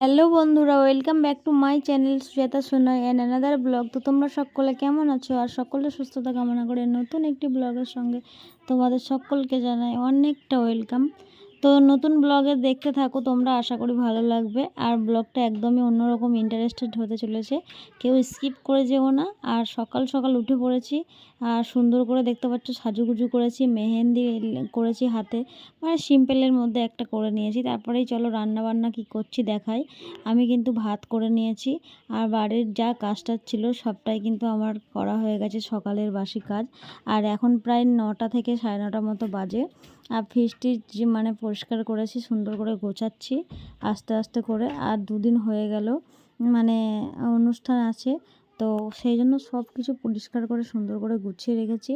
Hello বন্ধুরা, welcome back to my channel Sujata Sonai and another blog. তো তোমরা সকলে কেমন আছো? আর সকলে সুস্থতা কামনা করে নতুন একটি ব্লগের সঙ্গে তোমাদের সকলকে জানাই অনেকটা ওয়েলকাম। তো নতুন ব্লগে দেখতে থাকো, তোমরা আশা করি ভালো লাগবে। আর ব্লগটা একদমই অন্যরকম ইন্টারেস্টেড হতে চলেছে। কেউ স্কিপ করে যেও না। আর সকাল সকাল উঠে পড়েছি। আর সুন্দর করে দেখতে পাচ্ছ, সাজুগুজু করেছি, মেহেন্দি করেছি হাতে। মানে সিম্পলের মধ্যে একটা করে নিয়েছি। তারপরেই চলো রান্না বান্না কি করছি দেখাই। আমি কিন্তু ভাত করে নিয়েছি। আর বাড়ির যা কাজটা ছিল, সবটাই কিন্তু আমার করা হয়ে গেছে সকালের বাসি কাজ। আর এখন প্রায় নটা থেকে সাড়ে নটার মতো বাজে। আর যে মানে পরিষ্কার করেছি, সুন্দর করে গোছাচ্ছি, আস্তে আস্তে করে। আর দুদিন হয়ে গেল মানে অনুষ্ঠান আছে, তো সেই জন্য সব কিছু পরিষ্কার করে, সুন্দর করে গুছিয়ে রেখেছি।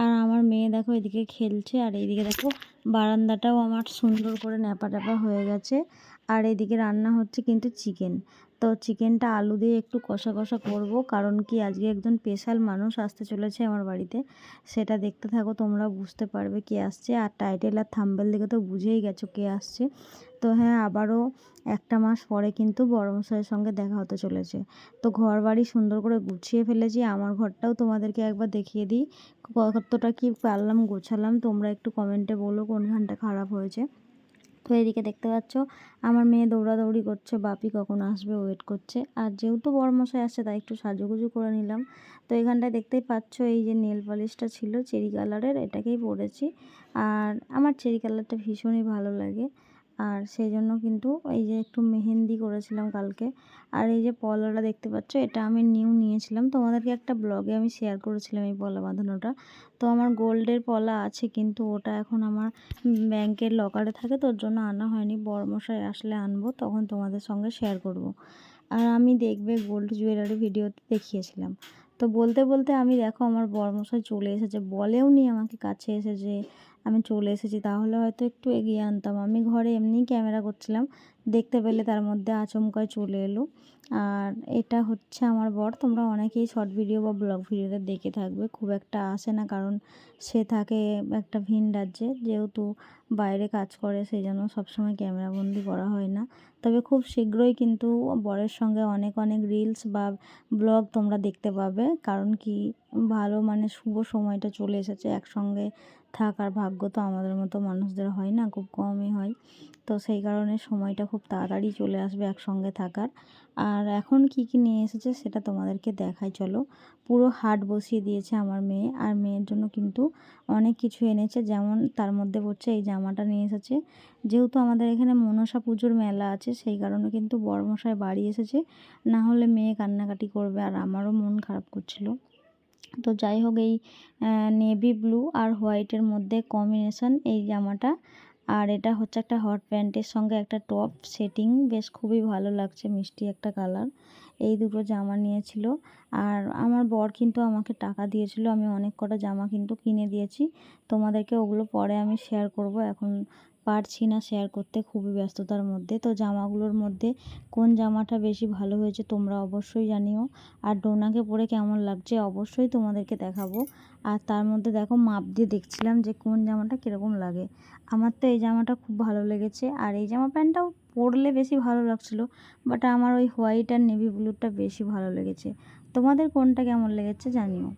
আর আমার মেয়ে দেখো এদিকে খেলছে, আর এইদিকে দেখো বারান্দাটাও আমার সুন্দর করে ন্যাপা হয়ে গেছে। আর এদিকে রান্না হচ্ছে কিন্তু চিকেন। তো চিকেনটা আলু দিয়ে একটু কষা কষা করব কারণ কি আজকে একজন স্পেশাল মানুষ আসতে চলেছে আমার বাড়িতে। সেটা দেখতে থাকো তোমরা বুঝতে পারবে কে আসছে। আর টাইটেল আর থাম্বেল দেখে তো বুঝেই গেছো কে আসছে। তো হ্যাঁ আবারও একটা মাস পরে কিন্তু বড় মশাইয়ের সঙ্গে দেখা হতে চলেছে। তো ঘর বাড়ি সুন্দর করে গুছিয়ে ফেলেছি। আমার ঘরটাও তোমাদেরকে একবার দেখিয়ে দিই। কতটা কি পারলাম গোছালাম, তোমরা একটু কমেন্টে বলো। কোনখানটা খারাপ হয়েছে। তো এদিকে দেখতে পাচ্ছ, আমার মেয়ে দৌড়াদৌড়ি করছে, বাপি কখন আসবে ওয়েট করছে। আর যেহেতু বড়মশাই আসছে, তাই একটু সাজুগুজু করে নিলাম। তো এখানটায় দেখতেই পাচ্ছ, এই যে নেল পালিশটা ছিল, চেরি কালারের এটাকেই পরেছি। আর আমার চেরি কালারটা ভীষণই ভালো লাগে। আর সেই জন্য কিন্তু এই যে একটু মেহেন্দি করেছিলাম কালকে। আর এই যে পলাটা দেখতে পাচ্ছ, এটা আমি নিউ নিয়েছিলাম। তোমাদেরকে একটা ব্লগে আমি শেয়ার করেছিলাম এই পলা বাঁধানোটা। তো আমার গোল্ডের পলা আছে, কিন্তু ওটা এখন আমার ব্যাংকের লকারে থাকে তোর জন্য আনা হয়নি। বড়মশাই আসলে আনব, তখন তোমাদের সঙ্গে শেয়ার করব। আর আমি দেখবে গোল্ড জুয়েলারি ভিডিওতে দেখিয়েছিলাম। তো বলতে বলতে আমি দেখো, আমার বড়মশাই চলে এসেছে। বলেও নি আমাকে কাছে এসে যে আমি চলে এসেছি, তাহলে হয়তো একটু এগিয়ে আনতাম। আমি ঘরে এমনিই ক্যামেরা করছিলাম, দেখতে পেলে তার মধ্যে আচমকায় চলে এলো। আর এটা হচ্ছে আমার বর, তোমরা অনেকেই শর্ট ভিডিও বা ব্লগ ভিডিওতে দেখে থাকবে, খুব একটা আসে না কারণ সে থাকে একটা ভিন রাজ্যে, যেহেতু বাইরে কাজ করে, সেই জন্য সবসময় ক্যামেরাবন্দি করা হয় না। তবে খুব শীঘ্রই কিন্তু বরের সঙ্গে অনেক অনেক রিলস বা ব্লগ তোমরা দেখতে পাবে, কারণ কি ভালো মানে শুভ সময়টা চলে এসেছে, একসঙ্গে থাকার ভাগ্য তো আমাদের মতো মানুষদের হয় না, খুব কমই হয়। তো সেই কারণে সময়টা খুব তাড়াতাড়ি চলে আসবে একসঙ্গে থাকার। আর এখন কি কি নিয়ে এসেছে সেটা তোমাদেরকে দেখাই, চলো। পুরো হাট বসিয়ে দিয়েছে আমার মেয়ে, আর মেয়ের জন্য কিন্তু অনেক কিছু এনেছে, যেমন তার মধ্যে পড়ছে এই জামাটা নিয়ে এসেছে। যেহেতু আমাদের এখানে মনসা পুজোর মেলা আছে, সেই কারণে কিন্তু বড়মশাই বাড়ি এসেছে, না হলে মেয়ে কান্নাকাটি করবে, আর আমারও মন খারাপ করছিল। তো যাই হোক, এই নেভি ব্লু আর হোয়াইটের মধ্যে কম্বিনেশন এই জামাটা। আর এটা হচ্ছে একটা হট প্যান্টের সঙ্গে একটা টপ সেটিং বেশ খুবই ভালো লাগছে, মিষ্টি একটা কালার এই দুটো জামা নিয়েছিল। আর আমার বর কিন্তু আমাকে টাকা দিয়েছিল, আমি অনেক কটা জামা কিন্তু কিনে দিয়েছি। তোমাদেরকে ওগুলো পরে আমি শেয়ার করব। এখন পারছি না শেয়ার করতে, খুবই ব্যস্ততার মধ্যে। তো জামাগুলোর মধ্যে কোন জামাটা বেশি ভালো হয়েছে তোমরা অবশ্যই জানিও। আর ডোনাকে পরে কেমন লাগছে অবশ্যই তোমাদেরকে দেখাবো। আর তার মধ্যে দেখো মাপ দিয়ে দেখছিলাম যে কোন জামাটা কীরকম লাগে। আমার তো এই জামাটা খুব ভালো লেগেছে। আর এই জামা প্যান্টটাও পরলে বেশি ভালো লাগছিল বাট আমার ওই হোয়াইট আর নেভি ব্লুটা বেশি ভালো লেগেছে। তোমাদের কোনটা কেমন লেগেছে জানিও।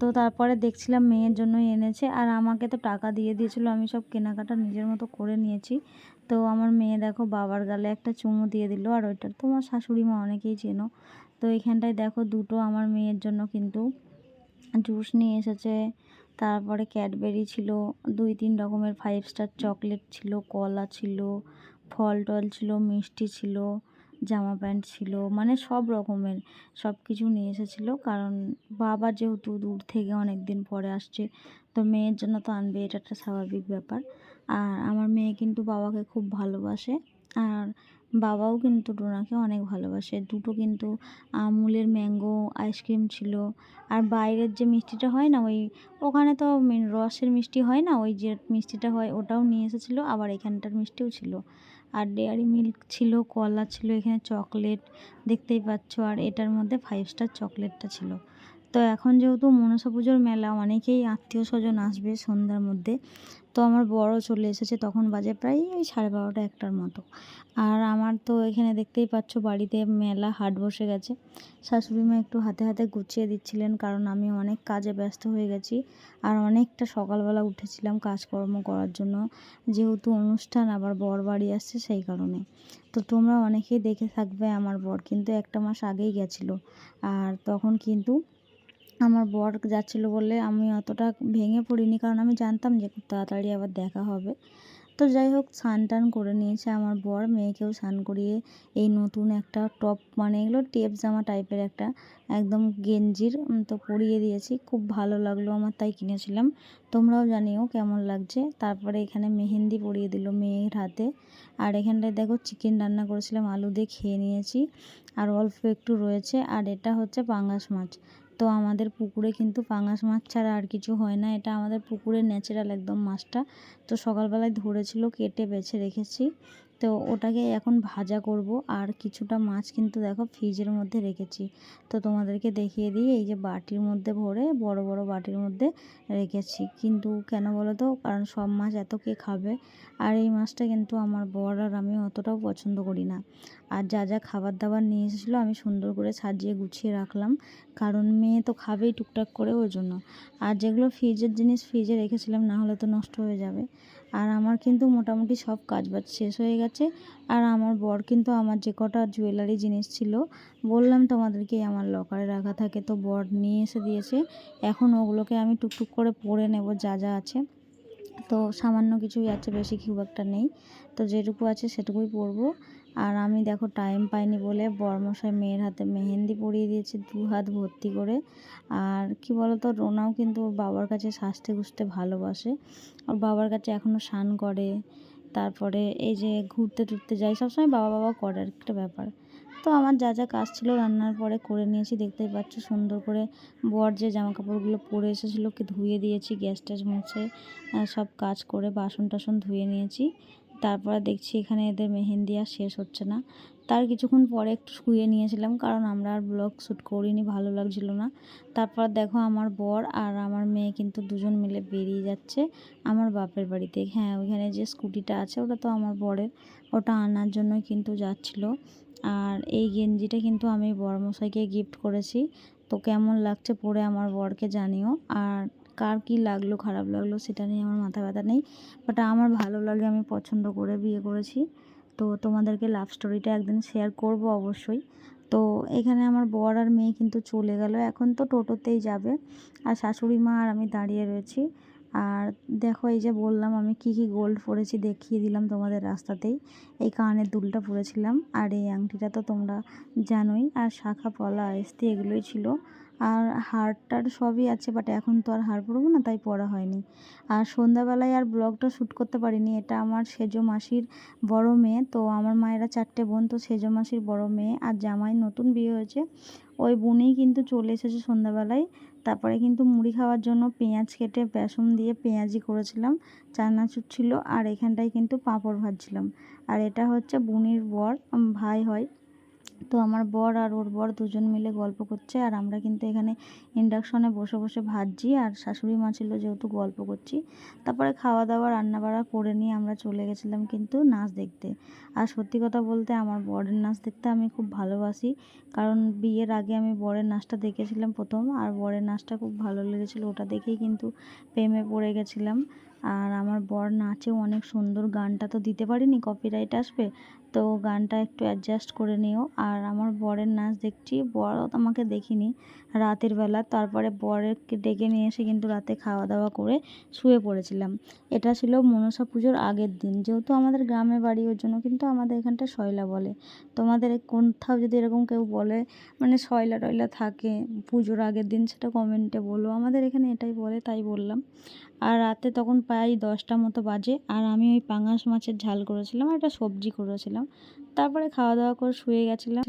তো তারপরে দেখছিলাম মেয়ের জন্যই এনেছে আর আমাকে তো টাকা দিয়ে দিয়েছিলো, আমি সব কেনাকাটা নিজের মতো করে নিয়েছি। তো আমার মেয়ে দেখো বাবার গালে একটা চুমু দিয়ে দিল আর ওইটা তোমার শাশুড়ি মা অনেকেই চেনো। তো এইখানটায় দেখো দুটো আমার মেয়ের জন্য কিন্তু জুস নিয়ে এসেছে, তারপরে ক্যাডবেরি ছিল, দুই তিন রকমের ফাইভ স্টার চকলেট ছিল, কলা ছিল, ফল টল ছিল, মিষ্টি ছিল জামা প্যান্ট ছিল মানে সব রকমের সব কিছু নিয়ে এসেছিল। কারণ বাবা যেহেতু দূর থেকে অনেক দিন পরে আসছে, তো মেয়ের জন্য তো আনবে, এটা একটা স্বাভাবিক ব্যাপার। আর আমার মেয়ে কিন্তু বাবাকে খুব ভালোবাসে, আর বাবাও কিন্তু ডোনাকে অনেক ভালোবাসে। দুটো কিন্তু, আমুলের ম্যাঙ্গো আইসক্রিম ছিল, আর বাইরের যে মিষ্টিটা হয় না, ওই ওখানে তো রসের মিষ্টি হয় না, ওই যে মিষ্টিটা হয় ওটাও নিয়ে এসেছিল, আবার এখানটার মিষ্টিও ছিল। আর ডেয়ারি মিল্ক ছিল, কলা ছিল, এখানে চকলেট দেখতেই পাচ্ছ, আর এটার মধ্যে ফাইভ স্টার চকলেটটা ছিল। তো এখন যেহেতু মনসা পুজোর মেলা, অনেকেই আত্মীয় স্বজন আসবে সন্ধ্যার মধ্যে। তো আমার বড় চলে এসেছে তখন বাজে প্রায় ওই সাড়ে বারোটা, একটার মতো। আর আমার তো এখানে দেখতেই পাচ্ছ বাড়িতে মেলা হাট বসে গেছে। শাশুড়ি মা একটু হাতে হাতে গুছিয়ে দিচ্ছিলেন কারণ আমি অনেক কাজে ব্যস্ত হয়ে গেছি আর অনেকটা সকালবেলা উঠেছিলাম কাজকর্ম করার জন্য। যেহেতু অনুষ্ঠান আবার বর বাড়ি আসছে সেই কারণে। তো তোমরা অনেকেই দেখে থাকবে আমার বর, কিন্তু একটা মাস আগেই গেছিল। আর তখন কিন্তু আমার বর যাচ্ছিল বলে আমি অতটা ভেঙে পড়িনি, কারণ আমি জানতাম যে খুব তাড়াতাড়ি আবার দেখা হবে। তো যাই হোক, স্নান টান করে নিয়েছে আমার বর। মেয়েকেও স্নান করিয়ে এই নতুন একটা টপ মানে এগুলো টেপ জামা টাইপের একটা, একদম গেঞ্জির তো পরিয়ে দিয়েছি। খুব ভালো লাগল আমার, তাই কিনেছিলাম। তোমরাও জানিও কেমন লাগছে। তারপরে এখানে মেহেন্দি পরিয়ে দিল মেয়ের হাতে। আর এখানটায় দেখো চিকেন রান্না করেছিলাম, আলু দিয়ে খেয়ে নিয়েছি। আর অল্প একটু রয়েছে, আর এটা হচ্ছে পাঙ্গাস মাছ। তো আমাদের পুকুরে কিন্তু পাঙাশ মাছ ছাড়া আর কিছু হয় না। এটা আমাদের পুকুরে ন্যাচারাল একদম মাছটা। তো সকালবেলায় ধরেছিল, কেটে বেছে রেখেছি। তো ওটাকে এখন ভাজা করব। আর কিছুটা মাছ কিন্তু দেখো ফ্রিজের মধ্যে রেখেছি। তো তোমাদেরকে দেখিয়ে দিই, এই যে বাটির মধ্যে ভরে বড় বড় বাটির মধ্যে রেখেছি। কিন্তু কেন বলো তো কারণ সব মাছ এত কে খাবে? আর এই মাছটা কিন্তু আমার বর আর আমি অতটাও পছন্দ করি না। আর যা যা খাবার দাবার নিয়ে এসেছিল আমি সুন্দর করে সাজিয়ে গুছিয়ে রাখলাম। কারণ মেয়ে তো খাবেই টুকটাক করে ওই জন্য। আর যেগুলো ফ্রিজের জিনিস ফ্রিজে রেখেছিলাম, না হলে তো নষ্ট হয়ে যাবে। আর আমার কিন্তু মোটামুটি সব কাজ বাজ শেষ হয়ে গেছে। আর আমার বর কিন্তু আমার যে কটা জুয়েলারি জিনিস ছিল, বললাম তোমাদেরকে আমার লকারে রাখা থাকে। তো বর নিয়ে এসে দিয়েছে। এখন ওগুলোকে আমি টুকটুক করে পরে নেব, যা যা আছে। তো সামান্য কিছুই আছে, বেশি খুব একটা নেই। তো যেটুকু আছে সেটুকুই পরবো। আর আমি দেখো টাইম পাইনি বলে বরমশাই মেয়ের হাতে মেহেন্দি পরিয়ে দিয়েছে দু হাত ভর্তি করে। আর কি বলতো, রোনাও কিন্তু ওর বাবার কাছে সাজতে গুছতে ভালোবাসে। ওর বাবার কাছে এখনও স্নান করে, তারপরে এই যে ঘুরতে টুরতে যাই সবসময় বাবা বাবা করে আর একটা ব্যাপার। তো আমার যা যা কাজ ছিল রান্নার পরে করে নিয়েছি, দেখতেই পাচ্ছ সুন্দর করে বর যে জামা কাপড়গুলো পরে এসেছিল কি ধুয়ে দিয়েছি গ্যাস ট্যাস মুছে সব কাজ করে বাসন টাসন ধুয়ে নিয়েছি। তারপরে দেখছি এখানে এদের মেহেন্দি আর শেষ হচ্ছে না। তার কিছুক্ষণ পরে একটু শুয়ে নিয়েছিলাম, কারণ আমরা আর ব্লগ শ্যুট করিনি, ভালো লাগছিল না। তারপর দেখো আমার বর আর আমার মেয়ে কিন্তু দুজন মিলে বেরিয়ে যাচ্ছে আমার বাপের বাড়িতে। হ্যাঁ ওইখানে যে স্কুটিটা আছে ওটা তো আমার বরের, ওটা আনার জন্যই কিন্তু যাচ্ছিল। আর এই গেঞ্জিটা কিন্তু আমি বড়মশাইকে গিফট করেছি। তো কেমন লাগছে পরে আমার বরকে জানিও। আর কার কি লাগল, খারাপ লাগল সেটা নিয়ে আমার মাথা ব্যথা নেই। বাট আমার ভালো লাগে, আমি পছন্দ করে বিয়ে করেছি। তো তোমাদেরকে লাভ স্টোরিটা একদিন শেয়ার করব অবশ্যই। তো এখানে আমার বর আর মেয়ে কিন্তু চলে গেল। এখন তো টোটোতেই যাবে। আর শাশুড়ি মা আর আমি দাঁড়িয়ে রয়েছি। আর দেখো এই যে বললাম, আমি কি কি গোল্ড পরেছি দেখিয়ে দিলাম তোমাদের রাস্তাতেই। এই কানের দুলটা পরেছিলাম আর এই আংটিটা তো তোমরা জানোই। আর শাখা, পলা আস্তি এগুলোই ছিল। আর হারটার সবই আছে বাট এখন তো আর হার পরবো না, তাই পরা হয়নি। আর সন্ধ্যাবেলায় আর ব্লগটা শ্যুট করতে পারিনি। এটা আমার সেজো মাসির বড় মেয়ে, তো আমার মায়েরা চারটে বোন, তো সেজো মাসির বড় মেয়ে। আর জামাই নতুন বিয়ে হয়েছে। ওই বোনেই কিন্তু চলে এসেছে সন্ধ্যাবেলায়। তারপরে কিন্তু মুড়ি খাওয়ার জন্য পেঁয়াজ কেটে বেসন দিয়ে পেঁয়াজি করেছিলাম, চানাচুর ছিল আর এখানটায় কিন্তু পাঁপড় ভাজছিলাম। আর এটা হচ্ছে বুনির বর ভাই হয়। তো আমার বর আর ওর বর দুজন মিলে গল্প করছে আর আমরা কিন্তু এখানে ইন্ডাকশনে বসে বসে ভাজছি আর শাশুড়ি মা ছিল যেহেতু গল্প করছি। তারপরে খাওয়া দাওয়া রান্না বাড়া করে নিয়ে আমরা চলে গেছিলাম কিন্তু নাচ দেখতে। আর সত্যি কথা বলতে আমার বরের নাচ দেখতে আমি খুব ভালোবাসি। কারণ বিয়ের আগে আমি বরের নাচটা দেখেছিলাম প্রথম আর বরের নাচটা খুব ভালো লেগেছিলো ওটা দেখেই কিন্তু প্রেমে পড়ে গেছিলাম। আর আমার বর নাচেও অনেক সুন্দর গানটা তো দিতে পারিনি কপিরাইট আসবে। তো গানটা একটু অ্যাডজাস্ট করে নিও। আর আমার বরের নাচ দেখছি, বর আমাকে দেখিনি রাতের বেলা। তারপরে বরেরকে ডেকে নিয়ে এসে কিন্তু রাতে খাওয়া দাওয়া করে শুয়ে পড়েছিলাম। এটা ছিল মনসা পুজোর আগের দিন। যেহেতু আমাদের গ্রামে বাড়ি, ওর জন্য কিন্তু আমাদের এখানটা শয়লা বলে। তোমাদের কোথাও যদি এরকম কেউ বলে মানে শয়লা টয়লা থাকে পুজোর আগের দিন, সেটা কমেন্টে বলো। আমাদের এখানে এটাই বলে, তাই বললাম। আর রাতে তখন প্রায় দশটা মতো বাজে আর আমি ওই পাঙাশ মাছের ঝাল করেছিলাম আর একটা সবজি করেছিলাম। তারপরে খাওয়া দাওয়া করে শুয়ে গেছিলাম।